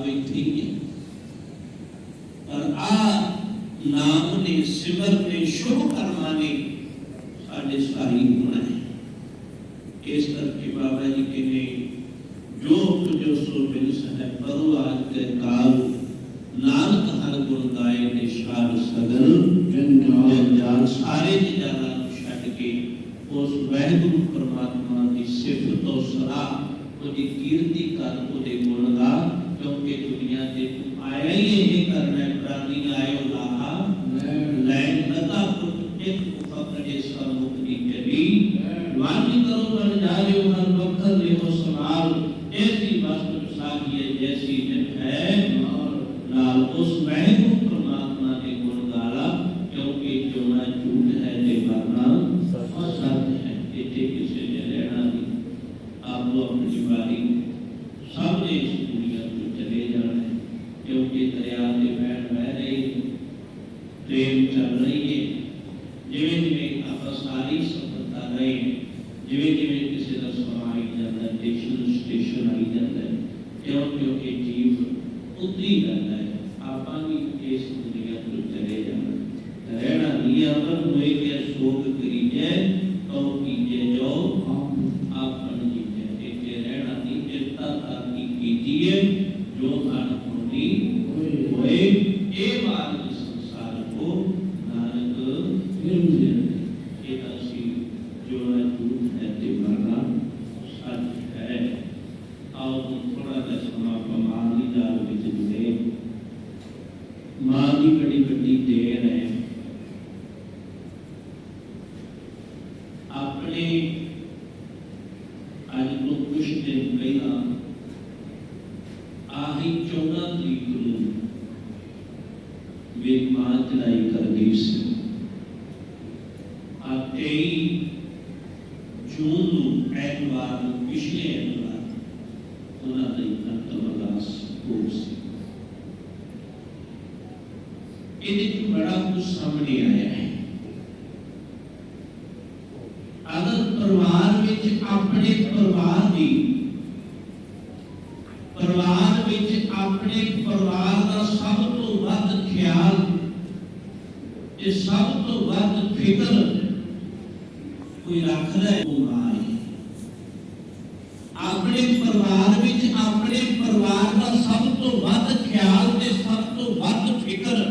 ਆ ਬੈਠੀ ਹੈ ਪਰ ਆ ਨਾਮ ਨੇ ਸਿਮਰ ਨੇ ਸ਼ੁਭ ਕਰਮਾਂ ਨੇ ਸਾਡੇ ਸਾਰੀ ਹੋਣਾ ਹੈ ਇਸ ਕਰਕੇ ਬਾਬਾ ਜੀ ਕਹਿੰਦੇ ਜੋ ਤੁਝੋ ਸੋ ਮਿਲ ਸਹਿ ਪਰੁ ਆਜ ਕੇ ਕਾਲ ਨਾਨਕ ਹਰ ਗੁਣ ਗਾਏ ਤੇ ਸ਼ਾਰ ਸਗਲ ਜੰਜਾਲ ਜੰਜਾਲ ਸਾਰੇ ਜੰਜਾਲਾਂ ਨੂੰ ਛੱਡ ਕੇ ਉਸ ਵਾਹਿਗੁਰੂ ਪਰਮਾਤਮਾ ਦੀ ਸਿਫਤ ਤੋਂ ਸਲਾਹ ਉਹਦੀ ਕੀਰਤੀ ਕਰ ਉਹਦੇ ਗੁਣ ਗਾ ਕਿਉਂਕਿ ਦੁਨੀਆ ਤੇ ਤੂੰ ਆਇਆ ਹੀ ਇਹ ਕਰਨਾ ਹੈ, ਪ੍ਰਾਨੀ ਆਇਓ ਲਾਹਾ ਲੈਣ ਲੈ ਨਤਾ ਪੁੱਤ ਇੱਕ ਉਪਕਰੇ ਸਰਮੁਖ ਦੀ ਚਲੀ ਵਾਨੀ ਕਰੋ ਬਨ ਜਾਇਓ ਹਰ ਵਕਤ ਲਿਓ ਸਮਾਲ ਐਸੀ ਵਸਤੂ ਸਾਖੀ ਹੈ ਜੈਸੀ ਜਿਤ ਹੈ ਨਾਲ ਉਸ ਵਾਹਿਗੁਰੂ ਪਰਮਾਤਮਾ ਦੇ ਗੁਣ ਗਾਲਾ ਕਿਉਂਕਿ ਜਿਉਣਾ ਝੂਠ ਹੈ ਤੇ ਮਰਨਾ ਸੱਚ ਹੈ ਇੱਥੇ ਕਿਸੇ ਨੇ ਰਹਿਣਾ ਨਹੀਂ ਆਪੋ ਆਪਣੀ ਵਾਰੀ ਸਭ ਨੇ ਇਸ ਦੁਨੀਆ ਤੋਂ ਚਲੇ ਜਾਣਾ ਹੈ ਕਿਉਂਕਿ ਦਰਿਆ ਦੇ ਵਹਿਣ ਵਹਿ ਰਹੀ ਹੈ ਟ੍ਰੇਨ ਚੱਲ ਰਹੀ ਹੈ ਜਿਵੇਂ ਜਿਵੇਂ ਆਪਾਂ ਸਾਰੀ ਸਫ਼ਰ ਕਰ ਰਹੇ ਹਾਂ ਜਿਵੇਂ ਜਿਵੇਂ ਕਿਸੇ ਦਾ ਸਮਾਂ ਆਈ ਜਾਂਦਾ ਹੈ ਸਟੇਸ਼ਨ ਸਟੇਸ਼ਨ ਆਈ ਜਾਂਦਾ ਹੈ ਕਿਉਂ ਕਿਉਂਕਿ ਜੀਵ ਉਤਰੀ ਜਾਂਦਾ ਹੈ ਆਪਾਂ ਵੀ ਇਸ ਦੁਨੀਆ ਤੋਂ ਚਲੇ ਜਾਣਾ ਰਹਿਣਾ ਨਹੀਂ ਅਮਰ ਹੋਏ ਕਿ ਸੋਗ ਕਰੀਜੈ ਕਉ ਕੀਜੈ ਜੋ ਆਪਨ ਜੀਜੈ ਇੱਥੇ ਰਹਿਣਾ ਨਹੀਂ ਚਿੰਤਾ ਕਰਨੀ ਕੀਜੀਏ ਜੋ ਮਨ ਹੋਣੀ ਹੋਏ ਇਹ ਮਾਰਗ ਸੰਸਾਰ ਕੋ ਨਾਨਕ ਨਿਰੰਜਨ ਇਹ ਅਸੀਂ ਜੋ ਹੈ ਝੂਠ ਹੈ ਤੇ ਮਰਨਾ ਸੱਚ ਹੈ ਆਓ ਹੁਣ ਥੋੜਾ ਜਿਹਾ ਸਮਾਂ ਆਪਾਂ ਮਾਂ ਦੀ ਦਾਲ ਵਿੱਚ ਜੁੜੇ ਮਾਂ ਦੀ ਬੜੀ ਵੱਡੀ ਦੇਰ ਹੈ ਆਪਣੇ ਅੱਜ ਤੋਂ ਕੁਝ ਦਿਨ ਪਹਿਲਾਂ ਆਹੀ 14 ਤਰੀਕ ਨੂੰ ਮੇਰੀ ਮਾਂ ਚੜਾਈ ਕਰਦੀ ਸੀ ਆ 23 ਜੂਨ ਨੂੰ ਐਤਵਾਰ ਨੂੰ ਪਿਛਲੇ ਐਤਵਾਰ ਉਹਨਾਂ ਦਾ ਅੰਤਮ ਅਰਦਾਸ ਹੋ ਸੀ ਇਹਦੇ ਚ ਬੜਾ ਕੁਝ ਸਾਹਮਣੇ ਆਇਆ ਹੈ ਅਗਰ ਪਰਿਵਾਰ ਵਿੱਚ ਆਪਣੇ ਪਰਿਵਾਰ ਦੀ ਪਰਿਵਾਰ ਵਿੱਚ ਆਪਣੇ ਪਰਿਵਾਰ ਦਾ ਸਭ ਤੋਂ ਵੱਧ ਖਿਆਲ ਤੇ ਸਭ ਤੋਂ ਵੱਧ ਫਿਕਰ ਕੋਈ ਰੱਖਦਾ ਹੈ? ਉਹ ਮਾਂ ਆਪਣੇ ਪਰਿਵਾਰ ਵਿੱਚ ਆਪਣੇ ਪਰਿਵਾਰ ਦਾ ਸਭ ਤੋਂ ਵੱਧ ਖਿਆਲ ਤੇ ਸਭ ਤੋਂ ਵੱਧ ਫਿਕਰ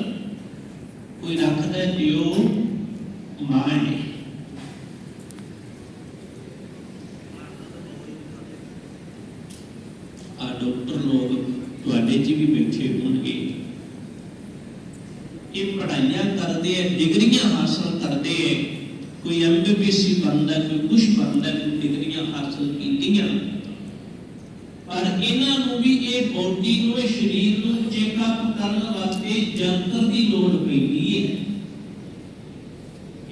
ਕੋਈ ਰੱਖਦਾ ਹੈ? ਤੇ ਉਹ ਮਾਂ ਹੈ ਆ ਡਾਕਟਰ ਲੋਕ ਤੁਹਾਡੇ 'ਚ ਵੀ ਬੈਠੇ ਹੋਣਗੇ ਇਹ ਪੜ੍ਹਾਈਆਂ ਕਰਦੇ ਆ, ਡਿਗਰੀਆਂ ਹਾਸਲ ਕਰਦੇ ਆ। ਕੋਈ ਐਮਬੀਬੀਐਸ ਬਣਦਾ, ਕੋਈ ਕੁਝ ਬਣਦਾ, ਕੋਈ ਡਿਗਰੀਆਂ ਹਾਸਲ ਕੀਤੀਆਂ। ਪਰ ਇਹਨਾਂ ਨੂੰ ਵੀ ਇਹ ਬੋਡੀ ਨੂੰ, ਇਹ ਸਰੀਰ ਨੂੰ ਚੈੱਕਅਪ ਕਰਨ ਵਾਸਤੇ ਜੰਤਰ ਦੀ ਲੋੜ ਪੈਂਦੀ ਹੈ।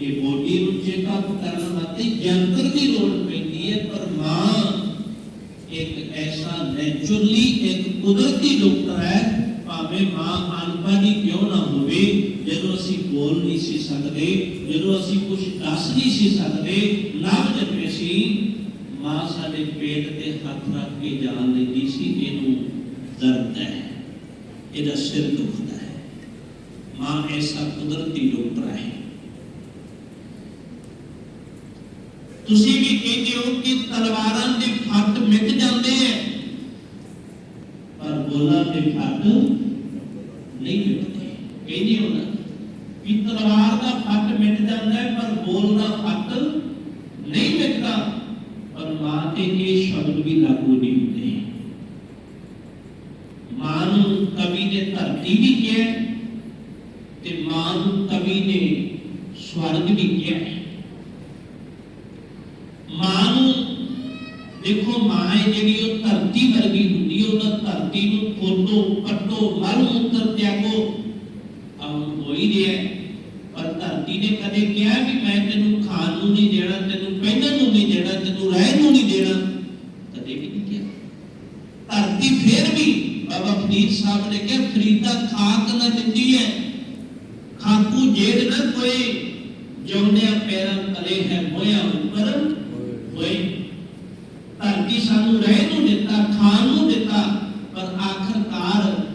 ਇਹ ਬੋਡੀ ਨੂੰ ਚੈੱਕਅਪ ਕਰਨ ਵਾਸਤੇ ਜੰਤਰ ਦੀ ਲੋੜ ਪੈਂਦੀ ਹੈ, ਪਰ ਮਾਂ ਇੱਕ ਐਸਾ ਨੈਚੁਰਲੀ ਇੱਕ ਕੁਦਰਤੀ ਡਾਕਟਰ ਹੈ, ਭਾਵੇਂ ਮਾਂ ਅਨਪੜ੍ਹ ਕਿਉਂ ਨਾ ਹੋਵੇ ਜਦੋਂ ਅਸੀਂ ਬੋਲ ਨਹੀਂ ਸੀ ਸਕਦੇ, ਜਦੋਂ ਅਸੀਂ ਕੁਝ ਦੱਸ ਨਹੀਂ ਸੀ ਸਕਦੇ ਨਵ ਜੰਮੇ ਸੀ, ਮਾਂ ਸਾਡੇ ਪੇਟ ਤੇ ਹੱਥ ਰੱਖ ਕੇ ਜਾਣ ਲੈਂਦੀ ਸੀ, ਇਹਨੂੰ ਦਰਦ ਹੈ, ਇਹਦਾ ਸਿਰ ਦੁਖਦਾ ਹੈ। ਮਾਂ ਐਸਾ ਕੁਦਰਤੀ ਡਾਕਟਰ ਹੈ। ਤੁਸੀਂ ਵੀ ਕਹਿੰਦੇ ਹੋ ਕਿ ਤਲਵਾਰਾਂ ਦੇ ਫੱਟ ਮਿਟ ਜਾਂਦੇ ਐ ਪਰ ਬੋਲਾਂ ਦੇ ਫੱਟ ਨਹੀਂ ਮਿਟਦੇ। ਕਹਿੰਦੇ ਹੋ ਨਾ। ਕਿ ਤਲਵਾਰ ਦਾ ਫੱਟ ਮਿਟ ਜਾਂਦਾ ਹੈ, ਪਰ ਬੋਲ ਦਾ ਫੱਟ ਨਹੀਂ ਮਿਟਦਾ। ਪਰ ਮਾਂ ਤੇ ਇਹ ਸ਼ਬਦ ਵੀ ਲਾਗੂ ਨਹੀਂ ਹੁੰਦੇ। ਮਾਂ ਨੂੰ ਕਵੀ ਨੇ ਧਰਤੀ ਵੀ ਕਿਹਾ ਤੇ ਮਾਂ ਨੂੰ ਕਵੀ ਨੇ ਸਵਰਗ ਵੀ ਕਿਹਾ ਮਾਂ ਨੂੰ ਦੇਖੋ, ਮਾਂ ਹੈ ਜਿਹੜੀ ਉਹ ਧਰਤੀ ਵਰਗੀ ਹੁੰਦੀ ਹੈ ਉਹਨਾਂ ਧਰਤੀ ਨੂੰ ਖੋਦੋ ਕੱਟੋ ਮਲ ਮੂਤਰ ਤਿਆਗੋ ਆਉਂ ਹੋਈ ਰਿਹਾ ਹੈ। ਪਰ ਧਰਤੀ ਨੇ ਕਦੇ ਕਿਹਾ ਵੀ ਮੈਂ ਤੈਨੂੰ ਖਾਣ ਨੂੰ ਨਹੀਂ ਦੇਣਾ, ਤੈਨੂੰ ਪਹਿਨਣ ਨੂੰ ਨਹੀਂ ਦੇਣਾ, ਤੈਨੂੰ ਰਹਿਣ ਨੂੰ ਨਹੀਂ ਦੇਣਾ। ਕਦੇ ਵੀ ਨਹੀਂ ਕਿਹਾ। ਧਰਤੀ ਫੇਰ ਵੀ ਬਾਬਾ ਫਰੀਦ ਸਾਹਿਬ ਨੇ ਕਿਹਾ, ਫਰੀਦਾ ਖਾਕ ਨਾ ਦਿੰਦੀ ਹੈ ਖਾਕੂ ਜੇੜ ਨਾ ਕੋਈ ਜਿਉਂਦਿਆਂ ਪੈਰਾਂ ਤਲੇ ਹੈ ਮੋਇਆ ਉੱਪਰ, ਹੋਏ। ਧਰਤੀ ਸਾਨੂੰ ਰਹਿ ਨੂੰ ਦਿੱਤਾ, ਖਾਣ ਨੂੰ ਦਿੱਤਾ, ਪਰ ਆਖਰਕਾਰ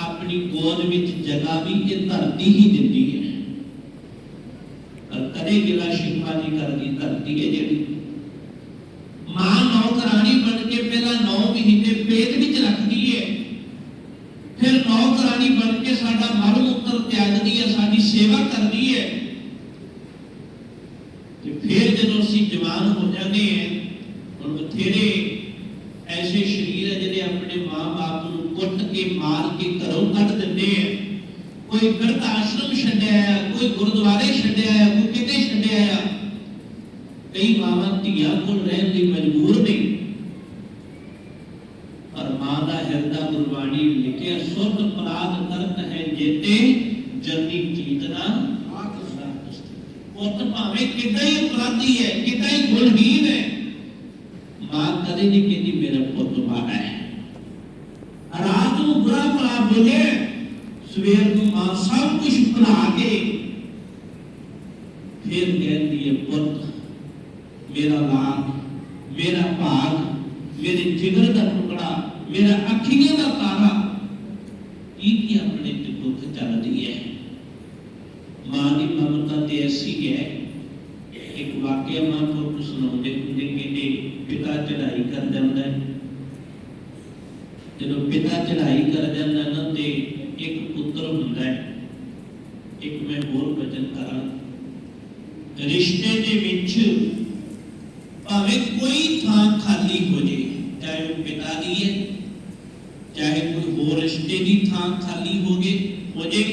ਆਪਣੀ ਗੋਦ ਵਿੱਚ ਜਗ੍ਹਾ ਵੀ ਇਹ ਧਰਤੀ ਹੀ ਦਿੰਦੀ ਹੈ। ਪਰ ਕਦੇ ਗਿਲਾ ਸ਼ਿਕਵਾ ਧਰਤੀ ਹੈ ਜਿਹੜੀ ਮਾਂ ਨੌਕਰਾਨੀ ਬਣ ਕੇ ਪਹਿਲਾਂ 9 ਮਹੀਨੇ ਪੇਟ ਵਿੱਚ ਰੱਖਦੀ ਹੈ। ਫਿਰ ਨੌਕਰਾਨੀ ਬਣ ਕੇ ਸਾਡਾ ਮਲ ਮੂਤਰ ਤਿਆਗਦੀ ਹੈ, ਸਾਡੀ ਸੇਵਾ ਕਰਦੀ ਹੈ। ਤੇ ਫਿਰ ਜਦੋਂ ਅਸੀਂ ਜਵਾਨ ਹੋ ਜਾਂਦੇ ਹਾਂ, ਹੁਣ ਬਥੇਰੇ ਐਸੇ ਸ਼ਰੀਰ ਹੈ ਜਿਹੜੇ ਆਪਣੇ ਮਾਂ-ਬਾਪ ਨੂੰ ਕੁੱਟ ਕੇ, ਮਾਰ ਕੇ ਘਰੋਂ ਕੱਢ ਦਿੰਦੇ ਆ। ਕੋਈ ਬਿਰਧ ਆਸ਼ਰਮ ਛੱਡਿਆ ਕੋਈ ਗੁਰਦੁਆਰੇ ਛੱਡਿਆ ਕੋਈ ਕਿਤੇ ਮਾਵਾਂ ਰਹਿਣ ਲਈ ਮਜਬੂਰ ਨੇ ਪਰ ਮਾਂ ਦਾ ਹਿਰਦਾ ਗੁਰਬਾਣੀ ਲਿਖਿਆ ਸੁਰਤ ਪਰਾਧ ਕਰਤ ਹੈ ਜੇਤੇ ਜਨਨੀ ਚੀਤਨਾ ਪੁੱਤ ਭਾਵੇਂ ਕਿੱਡਾ ਹੀ ਅਪਰਾਧੀ ਹੈ ਕਿੱਡਾ ਹੀ ਗੁਣਹੀਨ ਹੈ, ਮਾਂ ਕਦੇ ਨਹੀਂ ਕਹਿੰਦੀ ਮੇਰਾ ਪੁੱਤ ਮਾੜਾ ਹੈ। ਰਾਤ ਨੂੰ ਬੁਰਾ ਭਲਾ ਬੋਲੇ, ਸਵੇਰ ਨੂੰ ਮਾਂ ਸਭ ਕੁਝ ਭੁਲਾ ਕੇ ਫਿਰ ਕਹਿੰਦੀ ਹੈ, ਪੁੱਤ ਮੇਰਾ ਲਾਲ ਮੇਰਾ ਭਾਗ ਮੇਰੇ ਜਿਗਰ ਦਾ ਟੁਕੜਾ ਮੇਰਾ ਅੱਖੀਆਂ ਦਾ ਤਾਰਾ ਇਹ ਕੀ ਆਪਣੇ ਤੇ ਦੁੱਖ ਚੱਲਦੀ ਹੈ ਮਾਂ ਦੀ ਮਮਤਾ ਤੇ ਐਸੀ ਹੈ ਇੱਕ ਵਾਕਿਆ ਮਾਂ ਤੋਂ ਸੁਣਾਉਂਦੇ ਹੁੰਦੇ ਕਿ ਪਿਤਾ ਚੜਾਈ ਕਰ ਜਾਂਦਾ ਹੈ ਜਦੋਂ ਪਿਤਾ ਚੜਾਈ ਕਰ ਜਾਂਦਾ ਨਾ ਤੇ ਇੱਕ ਪੁੱਤਰ ਹੁੰਦਾ ਹੈ ਇੱਕ ਮੈਂ ਹੋਰ ਬਚਨ ਕਰਾਂ ਰਿਸ਼ਤੇ ਦੇ ਵਿੱਚ ਭਾਵੇਂ ਕੋਈ ਥਾਂ ਖਾਲੀ ਹੋ ਜੇ ਚਾਹੇ ਉਹ ਪਿਤਾ ਦੀ ਹੈ ਚਾਹੇ ਕੋਈ ਹੋਰ ਰਿਸ਼ਤੇ ਦੀ ਥਾਂ ਖਾਲੀ ਹੋ ਜੇ ਹੋ ਜੇ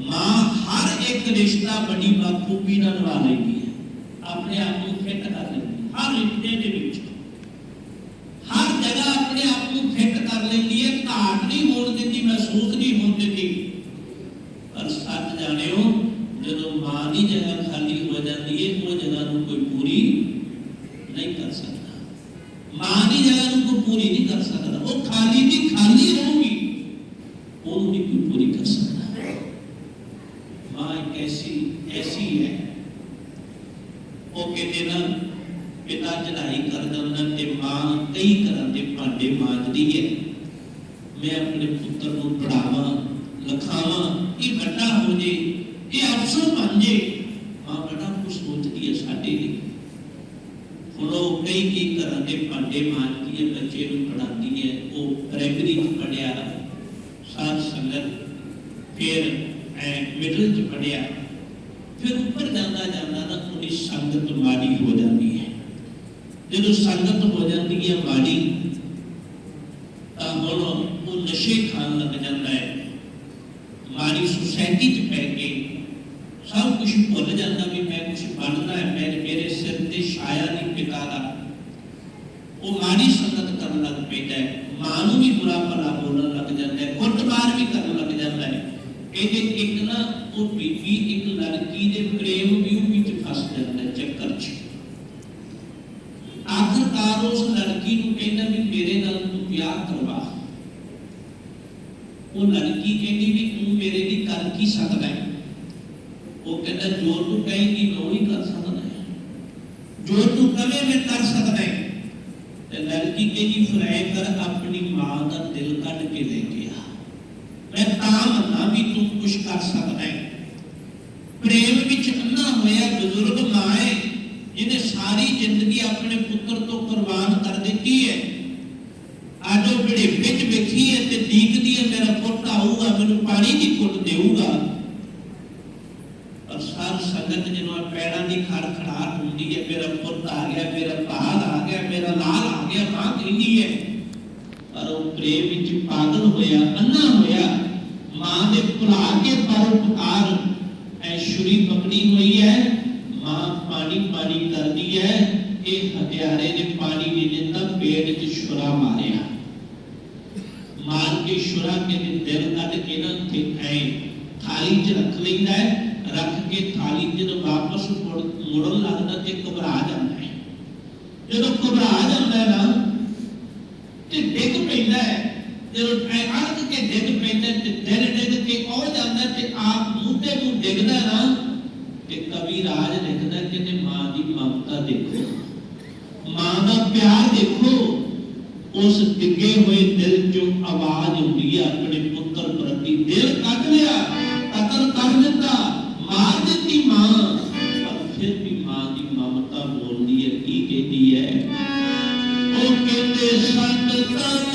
ਮਾਂ ਹਰ ਇੱਕ ਰਿਸ਼ਤਾ ਬੜੀ ਬਾਖੂਬੀ ਨਾਲ ਨਿਭਾ ਲੈਂਦੀ ਹੈ ਆਪਣੇ ਆਪ ਨੂੰ ਫਿੱਟ ਕਰ ਲੈਂਦੀ ਹੈ ਹਰ ਰਿਸ਼ਤੇ ਦੇ ਵਿੱਚ ਹਰ ਜਗ੍ਹਾ ਆਪਣੇ ਆਪ ਨੂੰ ਫਿੱਟ ਕਰ ਲੈਂਦੀ ਹੈ ਘਾਟ ਨਹੀਂ ਹੋਣ ਦਿੰਦੀ ਮਹਿਸੂਸ ਨਹੀਂ ਹੋਣ ਦਿੰਦੀ ਪਰ ਸੱਚ ਜਾਣਿਓ ਜਦੋਂ ਮਾਂ ਦੀ ਜਗ੍ਹਾ ਖਾਲੀ ਹੋ ਜਾਂਦੀ ਹੈ ਉਹ ਜਗ੍ਹਾ ਨੂੰ ਕੋਈ ਪੂਰੀ ਨਹੀਂ ਕਰ ਸਕਦਾ ਮਾਂ ਦੀ ਜਗ੍ਹਾ ਨੂੰ ਕੋਈ ਪੂਰੀ ਨਹੀਂ ਕਰ ਸਕਦਾ ਉਹ ਖਾਲੀ ਦੀ ਖਾਲੀ ਰਹੂਗੀ ਉਹਨੂੰ ਨਹੀਂ ਕੋਈ ਪੂਰੀ ਕਰ ਸਕਦਾ ਮਾਂ ਇੱਕ ਐਸੀ ਐਸੀ ਹੈ ਉਹ ਕਹਿੰਦੇ ਨਾ ਪਿਤਾ ਚੜਾਈ ਕਰ ਜਾਂਦਾ ਤੇ ਮਾਂ ਕਈ ਤਰ੍ਹਾਂ ਦੇ ਭਾਂਡੇ ਮਾਂਜਦੀ ਹੈ। ਮੈਂ ਆਪਣੇ ਪੁੱਤਰ ਨੂੰ ਪੜਾਵਾਂ ਲਿਖਾਵਾਂ, ਇਹ ਵੱਡਾ ਹੋ ਜੇ, ਇਹ ਅਫਸਰ ਬਣ ਜੇ, ਮਾਂ ਬੜਾ ਕੁਝ ਸੋਚਦੀ ਹੈ ਸਾਡੇ ਲਈ। ਹੁਣ ਉਹ ਕਈ ਕਈ ਤਰ੍ਹਾਂ ਦੇ ਭਾਂਡੇ ਮਾਂਜਦੀ ਹੈ, ਬੱਚੇ ਨੂੰ ਪੜਾਉਂਦੀ ਹੈ, ਉਹ ਪ੍ਰਾਇਮਰੀ ਚ ਪੜਿਆ ਸਾਧ ਸੰਗਤ ਫਿਰ ਮਿਡਲ ਚ ਪੜਿਆ ਫਿਰ ਉੱਪਰ ਜਾਂਦਾ ਜਾਂਦਾ ਨਾ ਉਹਦੀ ਸੰਗਤ ਮਾੜੀ ਹੋ ਜਾਂਦੀ ਹੈ ਜਦੋਂ ਸੰਗਤ ਹੋ ਜਾਂਦੀ ਹੈ ਮਾੜੀ ਤਾਂ ਹੁਣ ਉਹ ਨਸ਼ੇ ਖਾਣ ਲੱਗ ਜਾਂਦਾ ਹੈ ਮਾੜੀ ਸੁਸਾਇਟੀ ਚ ਪੈ ਕੇ ਸਭ ਕੁਝ ਭੁੱਲ ਜਾਂਦਾ ਵੀ ਮੈਂ ਕੁਝ ਬਣਨਾ ਹੈ ਮੈਂ ਮੇਰੇ ਸਿਰ ਤੇ ਛਾਇਆ ਨਹੀਂ ਪਿਤਾ ਦਾ ਉਹ ਮਾੜੀ ਸੰਗਤ ਕਰਨ ਲੱਗ ਪੈਂਦਾ ਹੈ ਮਾਂ ਨੂੰ ਵੀ ਬੁਰਾ ਭਲਾ ਬੋਲਣ ਲੱਗ ਜਾਂਦਾ ਹੈ ਕੁੱਟਮਾਰ ਵੀ ਕਰਨ ਲੱਗ ਜਾਂਦਾ ਹੈ ਇਹਦੇ ਇੱਕ ਨਾ ਉਹ ਬੀਬੀ ਇੱਕ ਲੜਕੀ ਦੇ ਪ੍ਰੇਮ ਵਿਊ ਵਿੱਚ ਫਸ ਜਾਂਦਾ ਹੈ ਚੱਕਰ 'ਚ ਆਖਰਕਾਰ ਉਸ ਲੜਕੀ ਨੂੰ ਕਹਿੰਦਾ ਵੀ ਮੇਰੇ ਨਾਲ ਤੂੰ ਵਿਆਹ ਕਰਵਾ ਉਹ ਲੜਕੀ ਕਹਿੰਦੀ ਵੀ ਤੂੰ ਮੇਰੇ ਲਈ ਕਰ ਕੀ ਸਕਦਾ ਹੈ ਉਹ ਕਹਿੰਦਾ ਜੋ ਤੂੰ ਕਹੇਂਗੀ ਮੈਂ ਉਹੀ ਕਰ ਸਕਦਾ ਹੈ ਜੋ ਤੂੰ ਕਵੇਂ ਮੈਂ ਕਰ ਸਕਦਾ ਹੈ ਤੇ ਲੜਕੀ ਕਹਿੰਦੀ ਫਿਰ ਐ ਕਰ ਆਪਣੀ ਮਾਂ ਦਾ ਦਿਲ ਕੱਢ ਕੇ ਲੈ ਕੇ ਆ ਮੈਂ ਤਾਂ ਮੰਨਾਂ ਵੀ ਤੂੰ ਕੁਝ ਕਰ ਸਕਦਾ ਹੈ ਪ੍ਰੇਮ ਵਿੱਚ ਅੰਨਾ ਹੋਇਆ ਬਜ਼ੁਰਗ ਮਾਂ ਹੈ ਜਿਹਨੇ ਸਾਰੀ ਜ਼ਿੰਦਗੀ ਆਪਣੇ ਪੁੱਤਰ ਤੋਂ ਕੁਰਬਾਨ ਕਰ ਦਿੱਤੀ ਹੈ। ਅੱਜ ਉਹ ਵਿੱਚ ਵੇਖੀ ਹੈ ਤੇ ਦੀਕਦੀ ਹੈ, ਮੇਰਾ ਪੁੱਤ ਆਊਗਾ, ਮੈਨੂੰ ਪਾਣੀ ਦੀ ਘੁੱਟ ਦੇਊਗਾ। ਔਰ ਸਾਰ ਸੰਗਤ ਜਦੋਂ ਆ ਪੈਰਾਂ ਦੀ ਖੜਖੜਾਹਟ ਹੁੰਦੀ ਹੈ, ਮੇਰਾ ਪੁੱਤ ਆ ਗਿਆ, ਮੇਰਾ ਭਾਗ ਆ ਗਿਆ, ਮੇਰਾ ਲਾਲ ਆ ਗਿਆ ਮਾਂ ਕਹਿੰਦੀ ਹੈ। ਪਰ ਉਹ ਪ੍ਰੇਮ ਵਿੱਚ ਪਾਗਲ ਹੋਇਆ ਅੰਨਾ ਹੋਇਆ, ਮਾਂ ਦੇ ਭੁਲਾ ਕੇ ਪਰਉਪਕਾਰ ਐਸ਼ਵਰੀ ਪਕੜੀ ਹੋਈ ਹੈ ਮਾਂ ਪਾਣੀ ਪਾਣੀ ਕਰਦੀ ਹੈ। ਇਹ ਹਥਿਆਰੇ ਨੇ ਪਾਣੀ ਨਹੀਂ ਦਿੰਦਾ ਪੇਟ 'ਚ ਛੁਰਾ ਮਾਰਿਆ। ਮਾਰ ਕੇ ਛੁਰਾ ਕੇ ਦਿਲ ਕੱਢ ਕੇ ਨਾ ਤੇ ਐ ਥਾਲੀ 'ਚ ਰੱਖ ਲੈਂਦਾ ਹੈ। ਰੱਖ ਕੇ ਥਾਲੀ ਜਦੋਂ ਵਾਪਸ ਮੁੜਨ ਲੱਗਦਾ ਤੇ ਘਬਰਾ ਜਾਂਦਾ ਹੈ। ਜਦੋਂ ਘਬਰਾ ਜਾਂਦਾ ਹੈ ਨਾ, ਤੇ ਡਿੱਗ ਪੈਂਦਾ ਹੈ। ਜਦੋਂ ਐ ਅੜਕ ਕੇ ਡਿੱਗ ਪੈਂਦਾ ਤੇ ਦਿਲ ਡਿੱਗ ਕੇ ਉਹ ਜਾਂਦਾ ਤੇ ਆਪ ਮੂੰਹ ਤੇ ਮੂੰਹ ਡਿੱਗਦਾ ਨਾ ਕਿ ਕਵੀ ਰਾਜ ਲਿਖਦਾ ਕਿ ਮਾਂ ਦੀ ਮਮਤਾ ਦੇਖੋ। ਮਾਂ ਦਾ ਪਿਆਰ ਦੇਖੋ, ਉਸ ਡਿੱਗੇ ਹੋਏ ਦਿਲ ਚੋਂ ਆਵਾਜ਼ ਆਉਂਦੀ ਹੈ ਆਪਣੇ ਪੁੱਤਰ ਪ੍ਰਤੀ ਦਿਲ ਕੱਢ ਲਿਆ, ਕਤਲ ਕਰ ਦਿੱਤਾ, ਮਾਰ ਦਿੱਤੀ ਮਾਂ। ਪਰ ਫਿਰ ਵੀ ਮਾਂ ਦੀ ਮਮਤਾ ਬੋਲਦੀ ਹੈ, ਕੀ ਕਹਿੰਦੀ ਹੈ? ਉਹ ਕਹਿੰਦੇ ਸੱਟ ਤਾਂ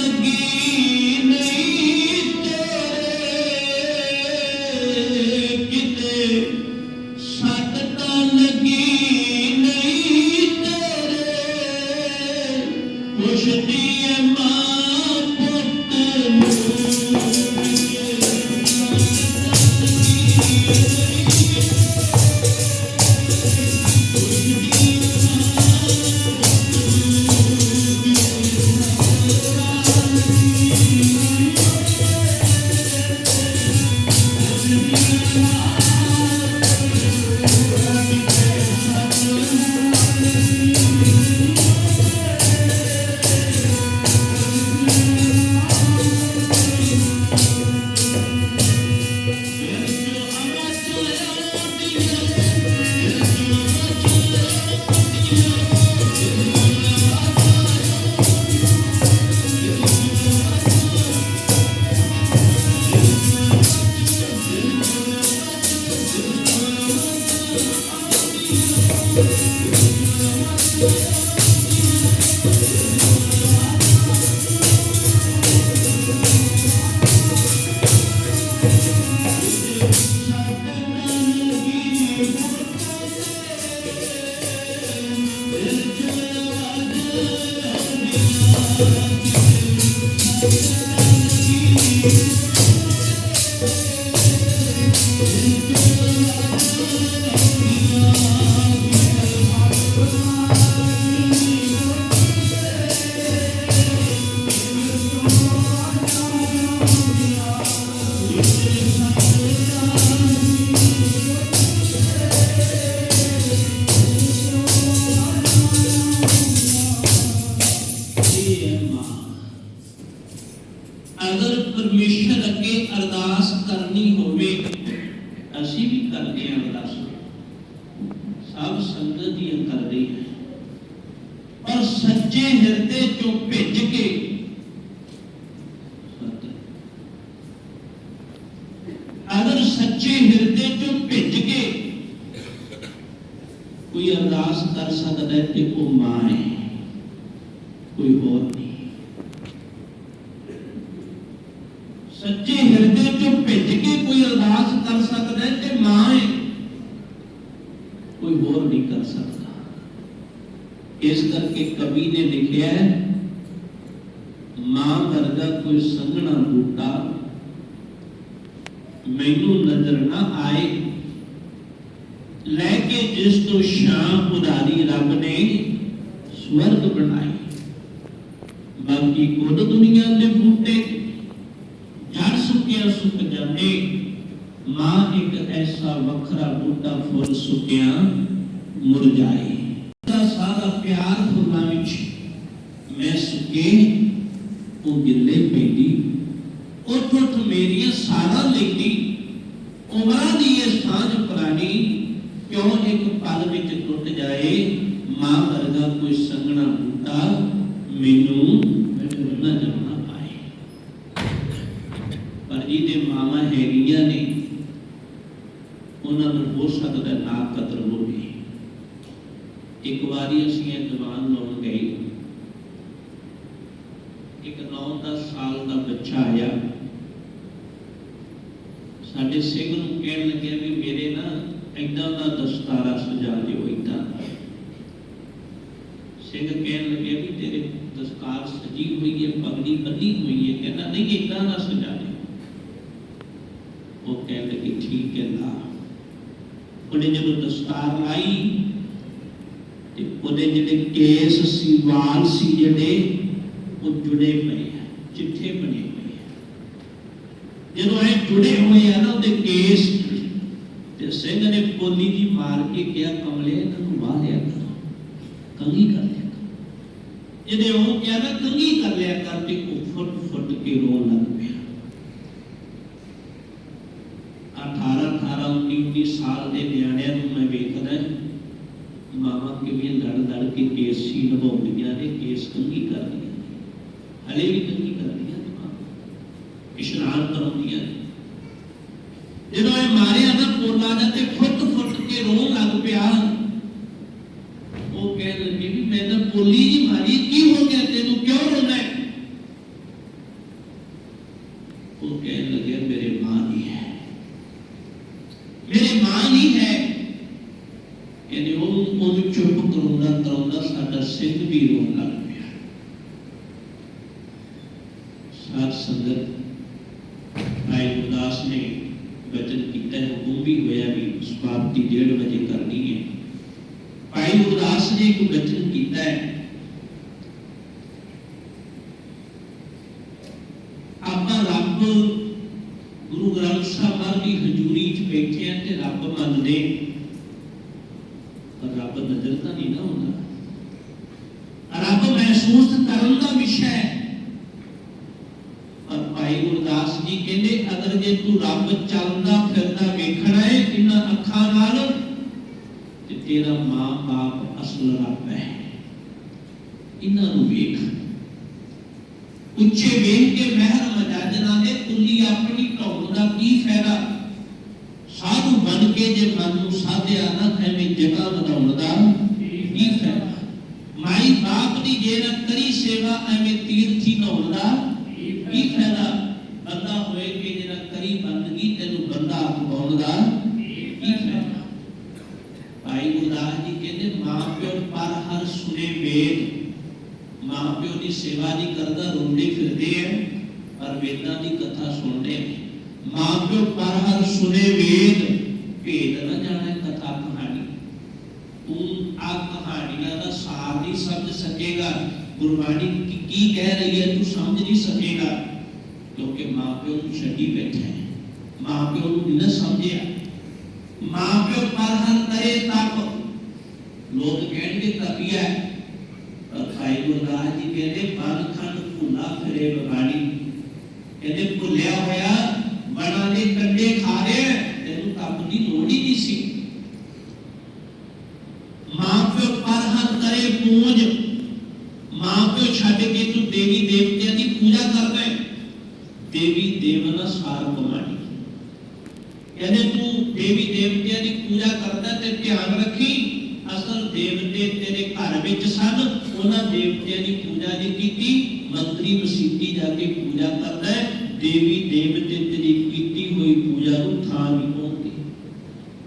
ਅਸੀਂ ਵੀ ਕਰਦੇ ਹਾਂ ਅਰਦਾਸ ਸਭ ਸੰਗਤ ਦੀਆਂ ਕਰਦੇ ਹੈ ਔਰ ਸੱਚੇ ਹਿਰਦੇ ਚੋਂ ਭਿੱਜ ਕੇ ਸਤਿ ਅਗਰ ਸੱਚੇ ਹਿਰਦੇ ਚੋਂ ਭਿੱਜ ਕੇ ਕੋਈ ਅਰਦਾਸ ਕਰ ਸਕਦਾ ਹੈ ਤੇ ਉਹ ਮਾਂ ਹੈ ਕੋਈ ਹੋਰ ਨਹੀਂ ਸੱਚੇ ਹਿਰਦੇ ਚੋਂ ਭਿੱਜ ਕੇ ਕੋਈ ਅਰਦਾਸ ਕਰ ਸਕਦਾ ਹੈ ਤੇ ਮਾਂ ਹੈ ਕੋਈ ਹੋਰ ਨਹੀਂ ਕਰ ਸਕਦਾ ਇਸ ਕਰਕੇ ਕਵੀ ਨੇ ਲਿਖਿਆ ਹੈ, ਮਾਂ ਵਰਗਾ ਕੋਈ ਸੰਘਣਾ ਬੂਟਾ ਮੈਨੂੰ ਨਜ਼ਰ ਨਾ ਆਏ। ਲੈ ਕੇ ਜਿਸ ਤੋਂ ਸ਼ਾਮ ਉਡਾਰੀ ਰੱਬ ਨੇ ਸਵਰਗ ਬਣਾਈ ਬਾਕੀ ਕੁੱਲ ਦੁਨੀਆ ਦੇ ਬੂਟੇ ਜੜ ਸੁੱਕਿਆ ਸੁੱਕ ਜਾਂਦੇ। ਮਾਂ ਇੱਕ ਐਸਾ ਵੱਖਰਾ ਬੂਟਾ ਫੁੱਲ ਸੁੱਕਿਆ ਮੁਰਝਾਏ ਦਾ ਸਾਰਾ ਪਿਆਰ ਫੁੱਲਾਂ ਵਿੱਚ ਮੈਂ ਸੁੱਕੇ ਉਹ ਗਿੱਲੇ ਪੈਂਦੀ ਉੱਠ ਉੱਠ ਮੇਰੀਆਂ ਸਾਰਾ ਲੈਂਦੀ ਉਮਰਾਂ ਦੀ ਇਹ ਸਾਂਝ ਪੁਰਾਣੀ ਕਿਉਂ ਇੱਕ ਪਲ ਵਿੱਚ ਟੁੱਟ ਜਾਏ ਮਾਂ ਵਰਗਾ ਕੋਈ ਸੰਗਣਾ ਬੂਟਾ ਮੈਨੂੰ ਨਜ਼ਰ ਨਾ ਆਏ ਪਰ ਜਿਹਦੇ ਮਾਵਾਂ ਹੈਗੀਆਂ ਨੇ ਉਹਨਾਂ ਨੂੰ ਹੋ ਸਕਦਾ ਨਾ ਕਦਰ ਹੋਵੇ ਇੱਕ ਵਾਰੀ ਅਸੀਂ ਇਹ ਦੀਵਾਨ ਲਾਉਣ ਗਏ ਇੱਕ 9-10 ਸਾਲ ਦਾ ਬੱਚਾ ਆਇਆ। ਸਾਡੇ ਸਿੰਘ ਨੂੰ ਕਹਿਣ ਲੱਗਿਆ ਵੀ ਮੇਰੇ ਨਾ ਏਦਾਂ ਦਾ ਦਸਤਾਰਾ ਸਜਾ ਦਿਓ, ਏਦਾਂ ਸਿੰਘ ਕਹਿਣ ਲੱਗਿਆ ਵੀ ਤੇਰੇ ਦਸਤਾਰ ਸਜੀ ਹੋਈ ਹੈ, ਪਗੜੀ ਬੰਨੀ ਹੋਈ ਹੈ। ਕਹਿੰਦਾ, ਨਹੀਂ, ਏਦਾਂ ਦਾ ਸਜਾ ਦਿਓ। ਉਹ ਕਹਿਣ ਲੱਗੇ, ਠੀਕ ਹੈ, ਲਾ। ਉਹਨੇ ਜਦੋਂ ਦਸਤਾਰ ਲਾਈ ਤੇ ਉਹਦੇ ਜਿਹੜੇ ਕੇਸ ਸੀ ਵਾਲ ਸੀ ਜਿਹੜੇ ਉਹ ਜੁੜੇ ਪਏ ਆ ਚਿੱਠੇ ਬਣੇ ਹੋਏ ਆ ਜਦੋਂ ਇਹ ਜੁੜੇ ਹੋਏ ਆ ਨਾ, ਉਹਦੇ ਕੇਸ ਤੇ ਸਿੰਘ ਨੇ ਪੋਲੀ ਜੀ ਮਾਰ ਕੇ ਕਿਹਾ, ਕਮਲੇ, ਇਹਨਾਂ ਨੂੰ ਵਾਹ ਲਿਆ ਕਰ। ਕੰਗੀ ਕਰ ਲਿਆ ਕਰ। ਜਿਹਦੇ ਉਹ ਕਿਹਾ ਨਾ ਕੰਗੀ ਕਰ ਲਿਆ ਕਰ ਤੇ ਉਹ ਫੁੱਟ ਫੁੱਟ ਕੇ ਰੋਣ ਲੱਗ ਪਿਆ। 18 18 19 19 ਸਾਲ ਦੇ ਨਿਆਣਿਆਂ ਨੂੰ ਮੈਂ ਵੇਖਦਾ ਮਾਵਾਂ ਕਿਵੇਂ ਲੜ ਲੜ ਕੇ ਕੇਸ ਸੀ ਨਿਭਾਉਂਦੀਆਂ ਨੇ, ਕੇਸ ਕੰਗੀ ਕਰਦੀਆਂ ਨੇ ਹਲੇ ਵੀ ਕਰਦੀਆਂ ਜਦੋਂ ਇਹ ਮਾਰਿਆ ਤਾਂ ਪੋਲਾ ਦਾ ਤੇ ਫੁੱਟ ਫੁੱਟ ਕੇ ਰੋਣ ਲੱਗ ਪਿਆ। ਉਹ ਕਹਿਣ ਲੱਗੀ ਵੀ ਮੈਂ ਤਾਂ ਪੋਲੀ ਜੀ ਮਾਰੀ ਕੀ ਹੋ ਗਿਆ ਤੈਨੂੰ ਕਿਉਂ ਰੋਣਾ ਹੈ ਉਹ ਕਹਿਣ ਲੱਗਿਆ ਮੇਰੇ ਮਾਂ ਨਹੀਂ ਹੈ ਮੇਰੇ ਮਾਂ ਨਹੀਂ ਹੈ ਇਹਨੇ ਉਹ ਉਹਨੂੰ ਚੁੱਪ ਕਰਾਉਂਦਾ ਕਰਾਉਂਦਾ ਸਾਡਾ ਸਿੰਘ ਵੀ ਰੋਣ ਲੱਗ ਪਿਆ ਸਾਧ ਸੰਗਤ ਭਾਈ ਉਦਾਸ ਨੇ ਬਚਨ ਕੀਤਾ ਹੈ ਹੁਕਮ ਵੀ ਹੋਇਆ ਵੀ ਸਮਾਪਤੀ 1:30 ਵਜੇ ਕਰਨੀ ਹੈ ਭਾਈ ਉਦਾਸ ਨੇ ਇੱਕ ਬਚਨ ਕੀਤਾ ਹੈ। ਆਪਾਂ ਰੱਬ ਗੁਰੂ ਗ੍ਰੰਥ ਸਾਹਿਬ ਦੀ ਹਜ਼ੂਰੀ 'ਚ ਬੈਠੇ ਆ ਤੇ ਰੱਬ ਮੰਨਦੇ ਪਰ ਰੱਬ ਨਜ਼ਰ ਤਾਂ ਨਹੀਂ ਨਾ ਹੁੰਦਾ ਬਾਪ ਅਸਲ ਰੱਬ ਹੈ ਇਹਨਾਂ ਨੂੰ ਵੇਖ ਉੱਚੇ ਵੇਖ ਕੇ ਮਹਿਰ ਮਜਾਜਨਾ ਦੇ ਕੁੱਲੀ ਆਪਣੀ ਢੌਣ ਦਾ ਕੀ ਫਾਇਦਾ ਸਾਧੂ ਬਣ ਕੇ ਜੇ ਮਨ ਨੂੰ ਸਾਧਿਆ ਨਾ ਐਵੇਂ ਜਗ੍ਹਾ ਵਧਾਉਣ ਦਾ ਕੀ ਫਾਇਦਾ ਮਾਈ ਬਾਪ ਦੀ ਜੇ ਨਾ ਕਰੀ ਸੇਵਾ ਐਵੇਂ ਤੀਰਥੀ ਨਹਾਉਣ ਦਾ ਕੀ ਫਾਇਦਾ ਬੰਦਾ ਹੋਏ ਕਿ ਜਿਹੜਾ ਕਰੀ ਬੰਦਗੀ ਤੈਨੂੰ ਬੰਦਾ ਅਖਵਾਉਣ ਦਾ ਕੀ ਫਾਇਦਾ ਭਾਈ ਗੁਰਦਾਸ ਜੀ ਕਹਿੰਦੇ ਮਾਂ ਪਰ ਹਰ ਸੁਨੇ ਵੇਦ। ਮਾਂ ਦੀ ਸੇਵਾ ਨਹੀਂ ਕਰਦਾ, ਰੋਂਦੇ ਫਿਰਦੇ ਐ ਪਰ ਵੇਦਾਂ ਦੀ ਕਥਾ ਸੁਣਦੇ ਨੇ ਮਾਂ ਪਰ ਹਰ ਸੁਨੇ ਵੇਦ, ਭੇਦ ਨਾ ਜਾਣੇ ਕਥਾ ਕਹਾਣੀ। ਤੂੰ ਆ ਕਹਾਣੀਆਂ ਦਾ ਸਾਰ ਨਹੀਂ ਸਮਝ ਸਕੇਗਾ। ਗੁਰਬਾਣੀ ਕੀ ਕਹਿ ਰਹੀ ਹੈ, ਤੂੰ ਸਮਝ ਨਹੀਂ ਸਕੇਗਾ। ਕਿਉਂਕਿ ਮਾਂ ਪਿਓ ਨੂੰ ਛੱਡੀ ਬੈਠਾ ਹੈ। ਮਾਂ ਪਿਓ ਨੂੰ ਨਾ ਸਮਝਿਆ। ਮਾਂ ਪਿਓ ਪਰ ਹਰ ਕਰੇ ਤਪ ਲੋਕ ਕਹਿਣਗੇ ਤਪੀਆ ਪਰ ਭਾਈ ਗੁਰਦਾਸ ਜੀ ਕਹਿੰਦੇ ਮਨ ਭੁੱਲਾ ਫਿਰੇ ਬਗਾੜੀ। ਕਹਿੰਦੇ, ਭੁੱਲਿਆ ਹੋਇਆ ਬਣਾ ਦੇ ਕੰਡੇ ਖਾ ਰਿਹਾ ਤੈਨੂੰ ਤਪ ਦੀ ਲੋੜ ਹੀ ਨਹੀਂ ਸੀ। ਮਾਂ ਪਿਓ ਪਰ ਕਰੇ ਪੂਜ ਮਾਂ ਪਿਓ ਛੱਡ ਕੇ ਤੂੰ ਦੇਵੀ ਦੇਵਤਿਆਂ ਦੀ ਪੂਜਾ ਕਰਦਾ ਹੈ। ਦੇਵੀ ਦੇਵਨਾ ਸਾਰ ਕਮਾਣੀ ਕਹਿੰਦੇ, ਤੂੰ ਦੇਵੀ ਦੇਵਤਿਆਂ ਦੀ ਪੂਜਾ ਕਰਦਾ ਤੇ ਧਿਆਨ ਰੱਖੀ, ਅਸਲ ਦੇਵਤੇ ਤੇਰੇ ਘਰ ਵਿੱਚ ਸਨ। ਉਹਨਾਂ ਦੇਵਤਿਆਂ ਦੀ ਪੂਜਾ ਨਹੀਂ ਕੀਤੀ। ਮੰਤਰੀ ਮਸੀਤੀ ਜਾ ਕੇ ਪੂਜਾ ਕਰਦਾ ਦੇਵੀ ਦੇਵਤੇ ਤੇਰੀ ਕੀਤੀ ਹੋਈ ਪੂਜਾ ਨੂੰ ਥਾਂ ਨਹੀਂ ਪਾਉਂਦੇ।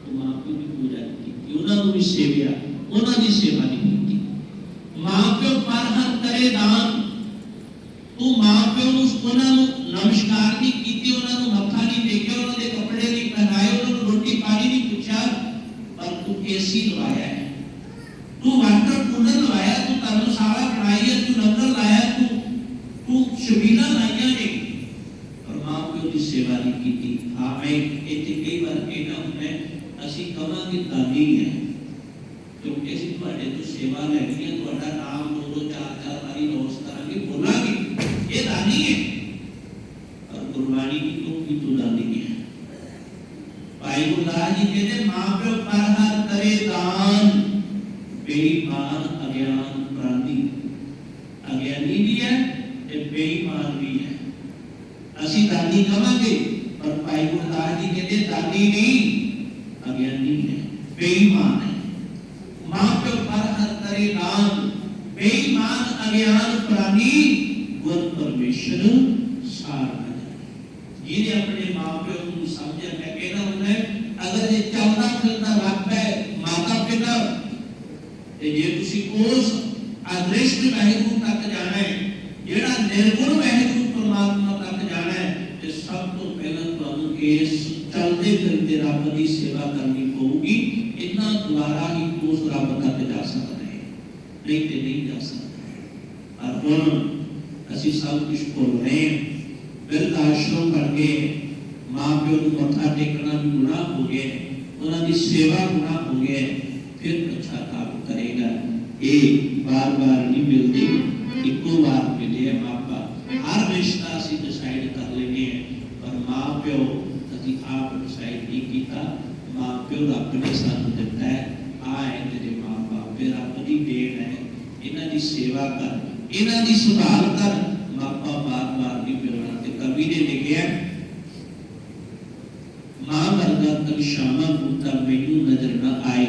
ਤੂੰ ਮਾਂ ਪਿਓ ਦੀ ਪੂਜਾ ਕੀਤੀ। ਉਹਨਾਂ ਨੂੰ ਵੀ ਸੇਵਿਆ। ਉਹਨਾਂ ਦੀ ਸੇਵਾ ਨਹੀਂ ਕੀਤੀ। ਮਾਂ ਪਿਓ ਪਰ ਹਰ ਕਰੇ ਦਾਨ। ਤੂੰ ਮਾਂ ਪਿਓ ਨੂੰ ਉਹਨਾਂ ਨੂੰ ਨਮਸਕਾਰ ਨਹੀਂ ਕੀਤੀ। ਉਹਨਾਂ ਨੂੰ ਮੱਥਾ ਨਹੀਂ ਟੇਕਿਆ। ਉਹਨਾਂ ਦੇ ਕੱਪੜੇ ਉਹਨਾਂ ਨੂੰ ਰੋਟੀ ਪਾਣੀ ਨਹੀਂ ਪੁੱਛਿਆ ਪਰ ਤੂੰ ਏਸੀ ਲਵਾਇਆ ਹੈ ਤੂੰ ਵਾਟਰ ਕੂਲਰ ਲਵਾਇਆ ਤੂੰ ਧਰਮਸ਼ਾਲਾ ਬਣਾਈ ਹੈ ਤੂੰ ਲੰਗਰ ਲਾਇਆ ਤੂੰ ਤੂੰ ਸ਼ਬੀਲਾ ਲਾਈਆਂ ਨੇ ਪਰ ਮਾਂ ਪਿਓ ਦੀ ਸੇਵਾ ਨਹੀਂ ਕੀਤੀ ਹਾਂ ਮੈਂ ਇੱਥੇ ਕਈ ਵਾਰ ਕਹਿਣਾ ਹੁੰਦਾ ਹੈ, ਅਸੀਂ ਕਵਾਂਗੇ ਦਾਨੀ ਹੈ ਕਿਉਂਕਿ ਅਸੀਂ ਤੁਹਾਡੇ ਤੋਂ ਸੇਵਾ ਲੈਣੀ ਹੈ ਤੁਹਾਡਾ ਨਾਮ ਦੋ ਦੋ ਚਾਰ ਚਾਰ ਵਾਰੀ ਰੋਸ ਕਰਾਂਗੇ ਬੋਲਾਂਗੇ ਇਹ ਦਾਨੀ ਹੈ ਪਰ ਗੁਰਬਾਣੀ ਦੀ ਤੋਂ ਵੀ ਤੂੰ ਦਾਨੀ ਹੈ ਭਾਈ ਗੁਰਦਾਸ ਜੀ ਕਹਿੰਦੇ ਮਾਂ ਪਿਓ ਪਰ ਹਰ ਕਰੇ ਦਾਨ। ਬੇਈਮਾਨ ਅਗਿਆਨ ਪ੍ਰਾਂਤੀ ਅਗਿਆਨੀ ਵੀ ਹੈ ਤੇ ਬੇਈਮਾਨ ਵੀ ਹੈ। ਅਸੀਂ ਦਾਨੀ ਕਵਾਂਗੇ ਪਰ ਭਾਈ ਗੁਰਦਾਸ ਜੀ ਕਹਿੰਦੇ ਦਾਨੀ ਨਹੀਂ ਅਗਿਆਨੀ ਹੈ ਬੇਈਮਾਨ ਹੈ। ਮਾਂ ਪਿਓ ਪਰ ਹਰ ਕਰੇ ਦਾਨ। ਬੇਈਮਾਨ ਅਗਿਆਨ ਪ੍ਰਾਨੀ ਗੁਰ ਪਰਮੇਸ਼ਰ ਸਾਰ ਹੈ ਜਿਹਨੇ ਆਪਣੇ ਮਾਂ ਪਿਓ ਨੂੰ ਸਮਝਿਆ ਮੈਂ ਕਹਿੰਦਾ ਹੁੰਦਾ ਹੈ, ਅਗਰ ਇਹ ਚੱਲਦਾ ਫਿਰਦਾ ਰੱਬ ਹੈ ਮਾਤਾ ਪਿਤਾ ਤੇ ਜੇ ਤੁਸੀਂ ਉਸ ਅਦ੍ਰਿਸ਼ਟ ਵਾਹਿਗੁਰੂ ਤੱਕ ਜਾਣਾ ਹੈ ਜਿਹੜਾ ਨਿਰਗੁਣ ਵਾਹਿਗੁਰੂ ਪਰਮਾਤਮਾ ਤੱਕ ਜਾਣਾ ਹੈ ਤੇ ਸਭ ਤੋਂ ਪਹਿਲਾਂ ਤੁਹਾਨੂੰ ਇਸ ਚੱਲਦੇ ਫਿਰਦੇ ਰੱਬ ਦੀ ਸੇਵਾ ਕਰਨੀ ਪਊਗੀ ਇਹਨਾਂ ਦੁਆਰਾ ਹੀ ਉਸ ਰੱਬ ਤੱਕ ਜਾ ਸਕਦਾ ਹੈ ਨਹੀਂ ਤੇ ਨਹੀਂ ਜਾ ਸਕਦਾ ਪਰ ਹੁਣ ਅਸੀਂ ਸਭ ਕੁਝ ਭੁੱਲ ਰਹੇ ਹਾਂ ਬਿਰਧ ਆਸ਼ਰਮ ਬਣ ਗਏ ਮਾਂ ਪਿਓ ਨੂੰ ਮੱਥਾ ਟੇਕਣਾ ਵੀ ਗੁਨਾਹ ਹੋ ਗਿਆ ਉਹਨਾਂ ਦੀ ਸੇਵਾ ਗੁਨਾਹ ਹੋ ਗਿਆ ਫਿਰ ਪਛਤਾਵਾ ਕਰੇਗਾ ਇਹ ਬਾਰ-ਬਾਰ ਨਹੀਂ ਮਿਲਦੀ ਇੱਕੋ ਵਾਰ ਮਿਲੇ ਮਾਪਾ ਹਰ ਰਿਸ਼ਤਾ ਅਸੀਂ ਡਿਸਾਈਡ ਕਰ ਲੈਂਦੇ ਹਾਂ ਪਰ ਮਾਂ ਪਿਓ ਅਸੀਂ ਆਪ ਡਿਸਾਈਡ ਨਹੀਂ ਕੀਤਾ ਮਾਂ ਪਿਓ ਰੱਬ ਨੇ ਸਾਨੂੰ ਦਿੱਤਾ ਹੈ ਆ ਹੈ ਤੇਰੇ ਮਾਂ ਬਾਪ ਇਹ ਰੱਬ ਦੀ ਦੇਣ ਹੈ ਇਹਨਾਂ ਦੀ ਸੇਵਾ ਕਰ ਇਹਨਾਂ ਦੀ ਸੰਭਾਲ ਕਰ ਮਾਪਾ ਬਾਰ ਬਾਰ ਨਹੀਂ ਮਿਲਣਾ ਤੇ ਕਵੀ ਨੇ ਲਿਖਿਆ ਮਾਂ ਵਰਗਾ ਕਲ ਸ਼ਾਮਾਂ ਬੂਟਾ ਮੈਨੂੰ ਨਜ਼ਰ ਨਾ ਆਏ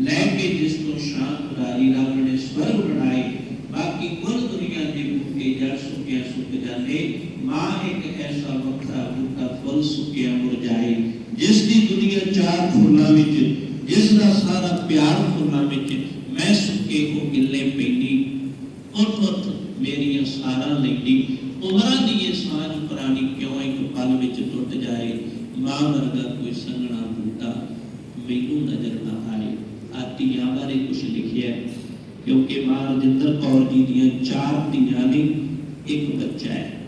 ਲੈ ਕੇ ਜਿਸ ਤੋਂ ਸ਼ਾਂਤ ਉਡਾਰੀ ਰੱਬ ਨੇ ਸਵਰਗ ਬਣਾਏ ਬਾਕੀ ਕੁੱਲ ਦੁਨੀਆ ਦੇ ਬੂਟੇ ਜੜ ਸੁੱਕਿਆ ਸੁੱਕ ਜਾਂਦੇ ਮਾਂ ਇੱਕ ਐਸਾ ਵੱਖਰਾ ਬੂਟਾ ਫੁੱਲ ਸੁੱਕਿਆ ਮੁਰਝਾਏ ਜਿਸ ਦੀ ਦੁਨੀਆ ਚਾਰ ਫੁੱਲਾਂ ਵਿੱਚ ਜਿਸ ਦਾ ਸਾਰਾ ਪਿਆਰ ਫੁੱਲਾਂ ਵਿੱਚ ਮੈਂ ਸੁੱਕੇ ਕੋ ਗਿੱਲੇ ਪੈਂਦੀ ਉਤ ਉਤ ਮੇਰੀਆਂ ਸਾਰਾਂ ਲੈਂਦੀ ਉਮਰਾਂ ਦੀ ਇਹ ਸਾਂਝ ਪੁਰਾਣੀ ਕਿਉਂ ਇੱਕ ਪਲ ਵਿੱਚ ਟੁੱਟ ਜਾਏ ਮਾਂ ਵਰਗਾ ਕੋਈ ਸੰਗਣਾ ਬੂਟਾ ਮੈਨੂੰ ਨਜ਼ਰ ਨਾ ਆਏ ਆਤੀਆਂ ਬਾਰੇ ਕੁਝ ਲਿਖਿਆ ਹੈ, ਕਿਉਂਕਿ ਮਾਂ ਰਜਿੰਦਰ ਕੌਰ ਜੀ ਦੀਆਂ ਚਾਰ ਧੀਆਂ ਨੇ ਇੱਕ ਬੱਚਾ ਹੈ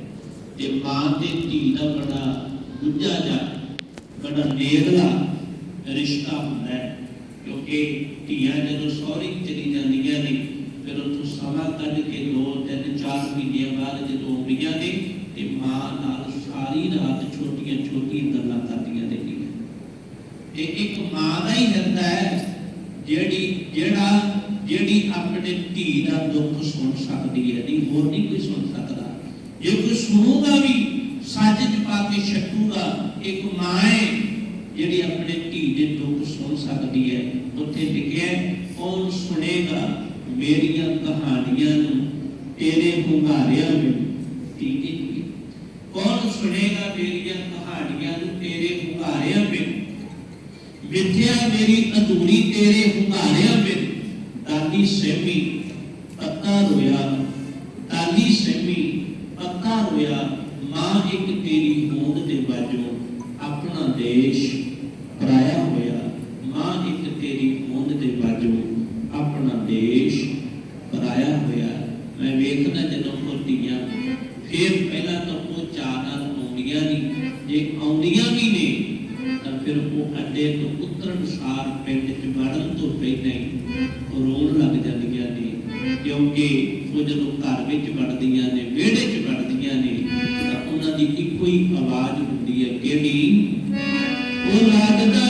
ਤੇ ਮਾਂ ਤੇ ਧੀ ਦਾ ਬੜਾ ਗੁੱਜਾ ਜਾ ਬੜਾ ਨੇੜਲਾ ਰਿਸ਼ਤਾ ਹੁੰਦਾ ਹੈ ਕਿਉਂਕਿ ਧੀਆਂ ਜਦੋਂ ਸਹੁਰੇ ਚਲੀ ਜਾਂਦੀਆਂ ਨੇ ਫਿਰ ਉੱਥੋਂ ਸਮਾਂ ਕੱਢ ਕੇ ਦੋ ਤਿੰਨ ਚਾਰ ਮਹੀਨੇ ਬਾਅਦ ਜਦੋਂ ਆਉਂਦੀਆਂ ਨੇ ਤੇ ਮਾਂ ਨਾਲ ਸਾਰੀ ਰਾਤ ਛੋਟੀਆਂ ਛੋਟੀਆਂ ਗੱਲਾਂ ਕਰਦੀਆਂ ਰਹਿੰਦੀਆਂ ਇਹ ਇੱਕ ਮਾਂ ਦਾ ਹੀ ਹਿਰਦਾ ਹੈ ਜਿਹੜੀ, ਜਿਹੜਾ, ਜਿਹੜੀ ਆਪਣੇ ਧੀ ਦਾ ਦੁੱਖ ਸੁਣ ਸਕਦੀ ਹੈ। ਨਹੀਂ, ਹੋਰ ਨਹੀਂ ਕੋਈ ਸੁਣ ਸਕਦਾ। ਜੇ ਕੋਈ ਸੁਣੂਗਾ ਵੀ ਸੱਚ ਚ ਪਾ ਕੇ ਛੱਡੂਗਾ, ਇੱਕ ਮਾਂ ਹੈ ਜਿਹੜੀ ਆਪਣੇ ਧੀ ਦੇ ਦੁੱਖ ਸੁਣ ਸਕਦੀ ਹੈ। ਉੱਥੇ ਲਿਖਿਆ ਕੌਣ ਸੁਣੇਗਾ ਮੇਰੀਆਂ ਕਹਾਣੀਆਂ ਨੂੰ, ਤੇਰੇ ਹੁੰਗਾਰਿਆਂ ਵਿੱਚ ਮੇਰੀਆਂ ਕਹਾਣੀਆਂ ਨੂੰ ਤੇਰੇ ਹੁੰਗਾਰਿਆਂ ਵਿੱਚ, ਵਿਦਿਆ ਮੇਰੀ ਅਧੂਰੀ ਤੇਰੇ ਹੁੰਗਾਰਿਆਂ ਵਿੱਚ ਦਾਦੀ ਸਹਿਮੀ ਪੱਕਾ ਰੋਇਆ ਦਾਦੀ ਸਹਿਮੀ ਪੱਕਾ ਰੋਇਆ, ਮਾਂ ਇੱਕ ਤੇਰੀ ਹੋਂਦ ਦੇ ਬਾਝੋਂ ਆਪਣਾ ਦੇਸ਼ ਪਰਾਇਆ ਹੋਇਆ, ਮਾਂ ਇੱਕ ਤੇਰੀ ਹੋਂਦ ਦੇ ਬਾਝੋਂ ਆਪਣਾ ਦੇਸ਼ ਪਰਾਇਆ ਹੋਇਆ। ਮੈਂ ਵੇਖਦਾ ਜਦੋਂ ਉਹ ਧੀਆਂ ਫਿਰ ਅੱਡੇ ਤੋਂ ਉਤਰਨ ਸਾਰ ਪਿੰਡ ਚ ਵੜਨ ਤੋਂ ਪਹਿਲਾਂ ਹੀ ਰੋਣ ਲੱਗ ਜਾਂਦੀਆਂ ਨੇ, ਕਿਉਂਕਿ ਉਹ ਜਦੋਂ ਘਰ ਵਿੱਚ ਵੜਦੀਆਂ ਨੇ, ਵਿਹੜੇ 'ਚ ਵੜਦੀਆਂ ਨੇ, ਤਾਂ ਉਹਨਾਂ ਦੀ ਇੱਕੋ ਹੀ ਆਵਾਜ਼ ਹੁੰਦੀ ਹੈ ਕਿਹੜੀ ਉਹ ਲੱਗਦਾ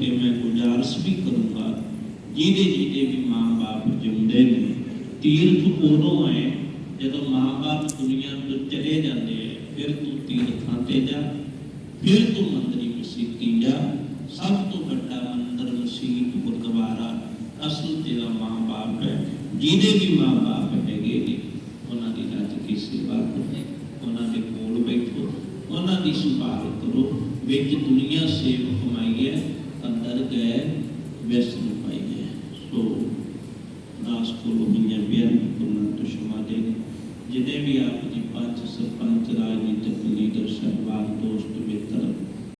ਇਸ ਮੈਂ ਗੁਜ਼ਾਰਿਸ਼ ਵੀ ਕਰੂੰਗਾ, ਜਿਹਦੇ ਜਿਹਦੇ ਵੀ ਮਾਂ-ਬਾਪ ਜਿਉਂਦੇ ਨੇ, ਤੀਰਥ ਉਦੋਂ ਹੈ ਜਦੋਂ ਮਾਂ-ਬਾਪ ਦੁਨੀਆ ਤੋਂ ਚਲੇ ਜਾਂਦੇ ਹੈ ਫਿਰ ਤੂੰ ਤੀਰਥਾਂ ਤੇ ਜਾ, ਫਿਰ ਤੂੰ ਮੰਦਰੀ ਮਸੀਤੀ ਜਾ, ਸਭ ਤੋਂ ਵੱਡਾ ਮੰਦਰ ਮਸੀਤ ਗੁਰਦੁਆਰਾ ਅਸਲ ਤੇਰਾ ਮਾਂ-ਬਾਪ ਹੈ, ਜਿਹਦੇ ਵੀ ਮਾਂ-ਬਾਪ ਹੈਗੇ ਨੇ, ਉਹਨਾਂ ਦੀ ਰੱਜ ਕੀ ਸੇਵਾ ਕਰੋ, ਉਹਨਾਂ ਦੇ ਕੋਲ ਬੈਠੋ, ਉਹਨਾਂ ਦੀ ਸੰਭਾਲ ਕਰੋ, ਵਿੱਚ ਦੁਨੀਆ ਸੇਵ ਕਮਾਈ ਹੈ glenn western pioneer. So last full opinion we are Purna Tushmade. ਜਿਹਦੇ ਵੀ ਆਪ ਦੀ ਪੰਜ ਸਰਪੰਚ ਰਾਜਨੀਤਿਕ ਲੀਡਰ ਸਹਿਬਾਨ ਦੋਸਤ